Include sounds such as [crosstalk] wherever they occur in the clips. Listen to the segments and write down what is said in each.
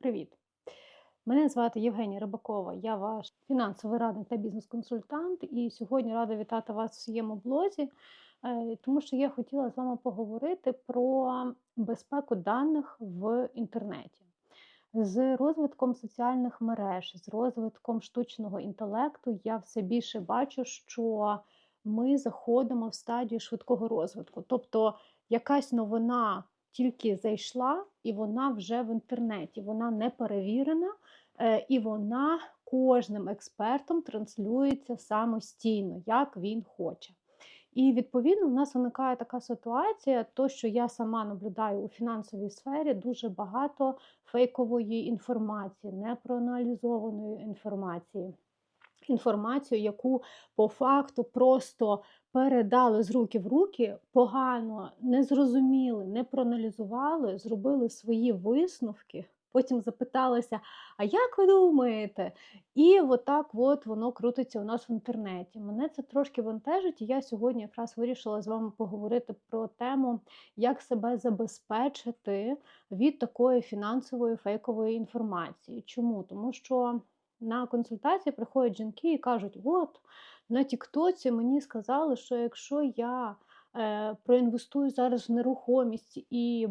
Привіт! Мене звати Євгенія Рибакова, я ваш фінансовий радник та бізнес-консультант. І сьогодні рада вітати вас в своєму блозі, е, тому що я хотіла з вами поговорити про безпеку даних в інтернеті. З розвитком соціальних мереж, з розвитком штучного інтелекту я все більше бачу, що ми заходимо в стадію швидкого розвитку. Тобто якась новина тільки зайшла, і вона вже в інтернеті, вона не перевірена, е, і вона кожним експертом транслюється самостійно, як він хоче. І відповідно в нас виникає така ситуація, то що я сама наблюдаю у фінансовій сфері дуже багато фейкової інформації, непроаналізованої інформації. Інформацію, яку по факту просто передали з руки в руки, погано не зрозуміли, не проаналізували, зробили свої висновки. Потім запиталися, а як ви думаєте? І отак от воно крутиться у нас в інтернеті. Мене це трошки вантажить, і я сьогодні якраз вирішила з вами поговорити про тему, як себе забезпечити від такої фінансової фейкової інформації. Чому? Тому що на консультації приходять жінки і кажуть: от на Тіктоці мені сказали, що якщо я е, проінвестую зараз в нерухомість і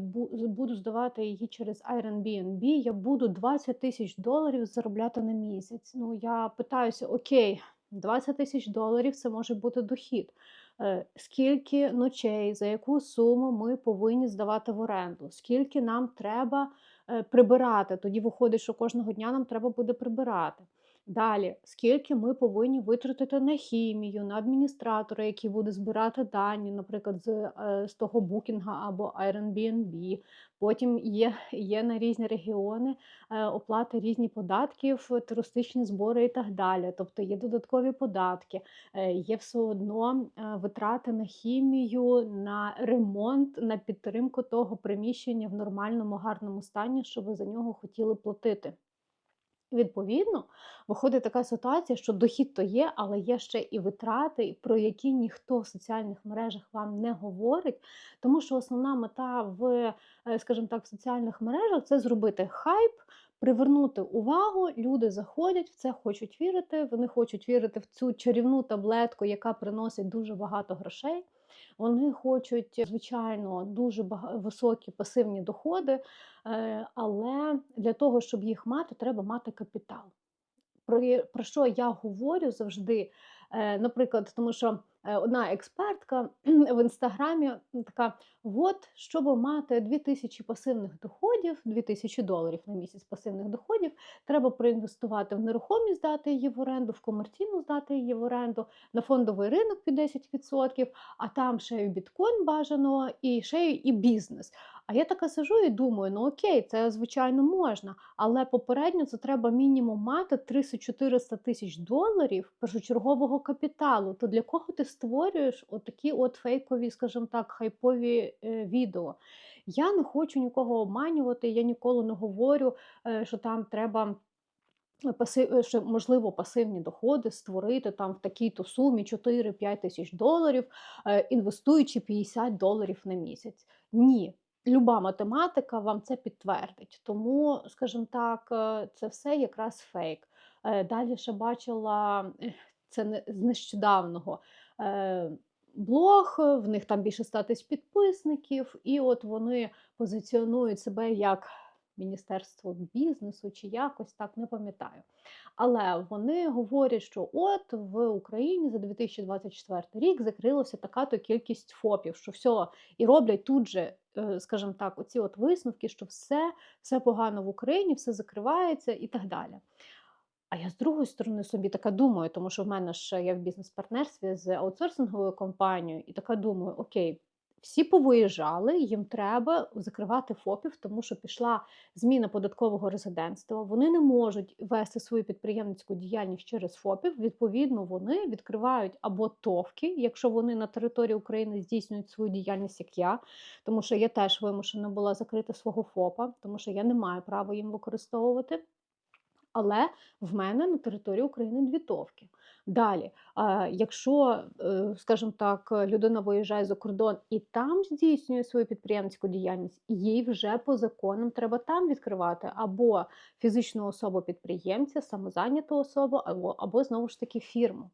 буду здавати її через Airbnb, я буду 20 тисяч доларів заробляти на місяць. Ну, я питаюся: окей, 20 тисяч доларів це може бути дохід. Е, скільки ночей, за яку суму ми повинні здавати в оренду, скільки нам треба прибирати. Тоді виходить, що кожного дня нам треба буде прибирати. Далі, скільки ми повинні витратити на хімію, на адміністратора, який буде збирати дані, наприклад, з е, з того букінга або Airbnb. Потім є є на різні регіони е, оплати різні податків, туристичні збори і так далі. Тобто є додаткові податки, е, є все одно витрати на хімію, на ремонт, на підтримку того приміщення в нормальному, гарному стані, що ви за нього хотіли платити. Відповідно, виходить така ситуація, що дохід то є, але є ще і витрати, про які ніхто в соціальних мережах вам не говорить. Тому що основна мета в, е, скажімо так, в соціальних мережах це зробити хайп, привернути увагу. Люди заходять в це, хочуть вірити. Вони хочуть вірити в цю чарівну таблетку, яка приносить дуже багато грошей. Вони хочуть, звичайно, дуже високі пасивні доходи, е, але для того, щоб їх мати, треба мати капітал. Про, що я говорю завжди? Е, наприклад, тому що одна експертка [clears throat] в інстаграмі така: от, щоб мати 2000 пасивних доходів, 2000 доларів на місяць пасивних доходів, треба проінвестувати в нерухомість, здати її в оренду, в комерційну здати її в оренду, на фондовий ринок під 10%, а там ще й біткоін бажано, і ще і бізнес. А я така сижу і думаю, ну окей, це звичайно можна, але попередньо це треба мінімум мати 300-400 тисяч доларів першочергового капіталу. То для кого ти створюєш отакі от фейкові, скажімо так, хайпові е, відео? Я не хочу нікого обманювати, я ніколи не говорю, е, що там треба. Пасив, е, що, можливо, пасивні доходи створити там в такій-то сумі 4-5 тисяч доларів, інвестуючи 50 доларів на місяць. Ні, Люба математика вам це підтвердить. Тому, скажімо так, це все якраз фейк. Далі ще бачила це не з нещодавного блог, в них там більше 100 тисяч підписників, і от вони позиціонують себе як Міністерство бізнесу чи якось так не пам'ятаю. Але вони говорять, що от в Україні за 2024 рік закрилося така то кількість ФОПів, що все і роблять тут же, е, скажімо так, оці от висновки, що все, все погано в Україні, все закривається і так далі. А я з другої сторони собі така думаю, тому що в мене ж я в бізнес-партнерстві з аутсорсинговою компанією, і така думаю, окей, всі повиїжджали, їм треба закривати ФОПів, тому що пішла зміна податкового резидентства. Вони не можуть вести свою підприємницьку діяльність через ФОПів. Відповідно, вони відкривають або ТОВки, якщо вони на території України здійснюють свою діяльність, як я, тому що я теж вимушена була закрити свого ФОПа, тому що я не маю права їм використовувати. Але в мене на території України дві товки. Далі, якщо, е, скажімо так, людина виїжджає за кордон і там здійснює свою підприємницьку діяльність, їй вже по законам треба там відкривати або фізичну особу підприємця, самозайняту особу, або, або знову ж таки фірму.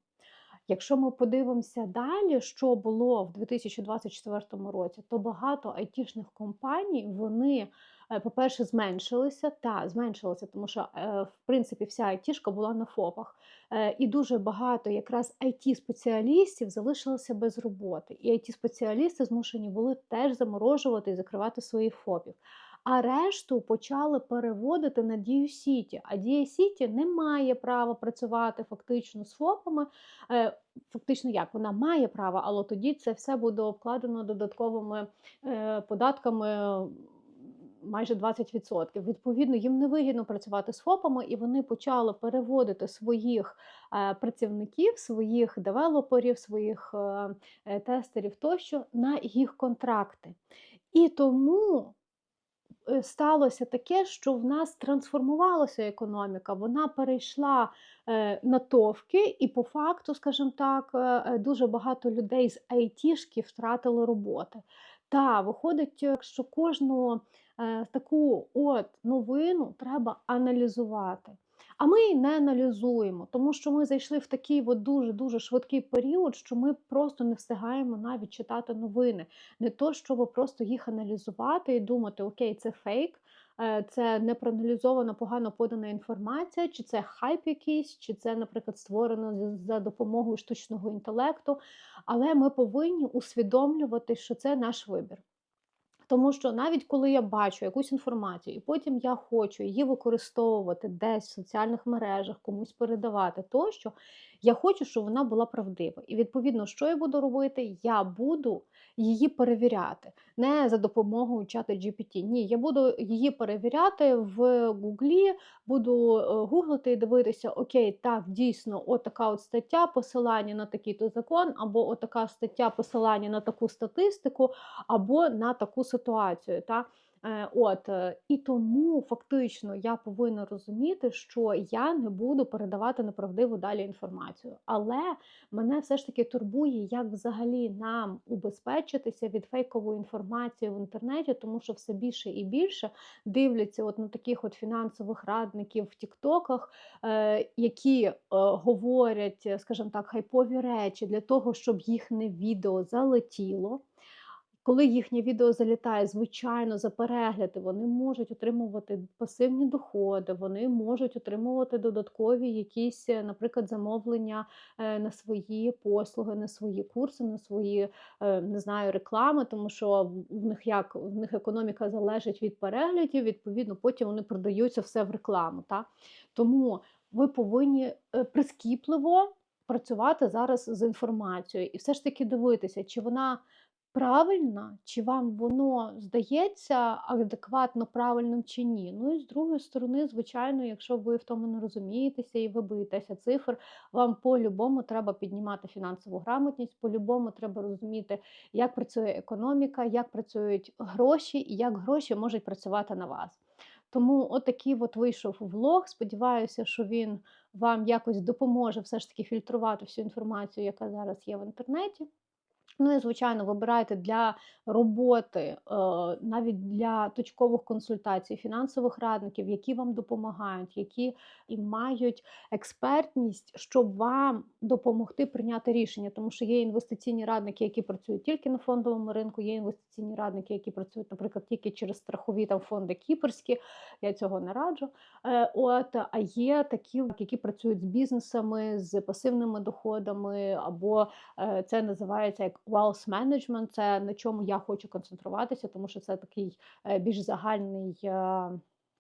Якщо ми подивимося далі, що було в 2024 році, то багато айтішних компаній вони, е, по-перше, зменшилися. Та зменшилися, тому що е, в принципі вся айтішка була на ФОПах. Е, І дуже багато якраз it спеціалістів залишилося без роботи. І it спеціалісти змушені були теж заморожувати і закривати свої ФОПів. А решту почали переводити на Дію Сіті. А Дія Сіті не має права працювати фактично з ФОПами. Е, Фактично, як вона має право, але тоді це все буде обкладено додатковими е, податками. Майже 20%. Відповідно, їм невигідно працювати з ФОПами, і вони почали переводити своїх е, працівників, своїх девелоперів, своїх е, е, тестерів тощо на їх контракти. І тому е, сталося таке, що в нас трансформувалася економіка, вона перейшла е, на товки, і по факту, скажімо так, е, е, дуже багато людей з айтішки втратили роботи. Та виходить, якщо що кожну е, таку от новину треба аналізувати. А ми її не аналізуємо, тому що ми зайшли в такий от дуже-дуже швидкий період, що ми просто не встигаємо навіть читати новини. Не то, щоб просто їх аналізувати і думати, окей, це фейк, е, це непроаналізована, погано подана інформація, чи це хайп якийсь, чи це, наприклад, створено за допомогою штучного інтелекту. Але ми повинні усвідомлювати, що це наш вибір. Тому що навіть коли я бачу якусь інформацію, і потім я хочу її використовувати десь в соціальних мережах, комусь передавати тощо, я хочу, щоб вона була правдива. І відповідно, що я буду робити? Я буду її перевіряти не за допомогою чата GPT. Ні, я буду її перевіряти в Гуглі, буду е, гуглити і дивитися, окей, так, дійсно, от така от стаття, посилання на такий-то закон, або от така стаття, посилання на таку статистику, або на таку ситуацію. Та? Е, От е, і тому фактично я повинна розуміти, що я не буду передавати неправдиву далі інформацію. Але мене все ж таки турбує, як взагалі нам убезпечитися від фейкової інформації в інтернеті, тому що все більше і більше дивляться от на таких от фінансових радників в Тіктоках, е, які говорять, скажімо так, хайпові речі для того, щоб їхнє відео залетіло. Коли їхнє відео залітає, звичайно, за перегляди, вони можуть отримувати пасивні доходи, вони можуть отримувати додаткові якісь, е, наприклад, замовлення е, на свої послуги, на свої курси, на свої е, не знаю, реклами, тому що в- них як в них економіка залежить від переглядів, відповідно, потім вони продаються все в рекламу. Та? Тому ви повинні прискіпливо працювати зараз з інформацією і все ж таки дивитися, чи вона правильна, чи вам воно здається адекватно правильним чи ні. Ну і з другої сторони, звичайно, якщо ви в тому не розумієтеся і ви боїтеся цифр, вам по-любому треба піднімати фінансову грамотність, по-любому треба розуміти, як працює економіка, як працюють гроші і як гроші можуть працювати на вас. Тому отакий от вийшов влог. Сподіваюся, що він вам якось допоможе все ж таки фільтрувати всю інформацію, яка зараз є в інтернеті. Ну і звичайно, вибирайте для роботи, е, навіть для точкових консультацій, фінансових радників, які вам допомагають, які і мають експертність, щоб вам допомогти прийняти рішення. Тому що є інвестиційні радники, які працюють тільки на фондовому ринку, є інвестиційні радники, які працюють, наприклад, тільки через страхові там фонди кіперські. Я цього не раджу. Е, От, а є такі, які працюють з бізнесами, з пасивними доходами, або е, це називається як wealth management, Це на чому я хочу концентруватися, тому що це такий е, більш загальний. е,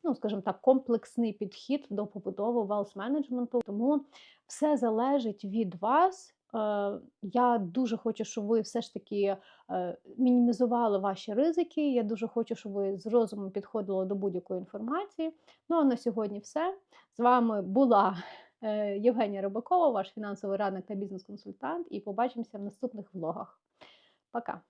Ну, скажімо так, комплексний підхід до побудови wealth management. Тому все залежить від вас. Е, Я дуже хочу, щоб ви все ж таки мінімізували ваші ризики. Я дуже хочу, щоб ви з розумом підходили до будь-якої інформації. Ну а на сьогодні все. З вами була Євгенія Рибакова, ваш фінансовий радник та бізнес-консультант, і побачимося в наступних влогах. Пока!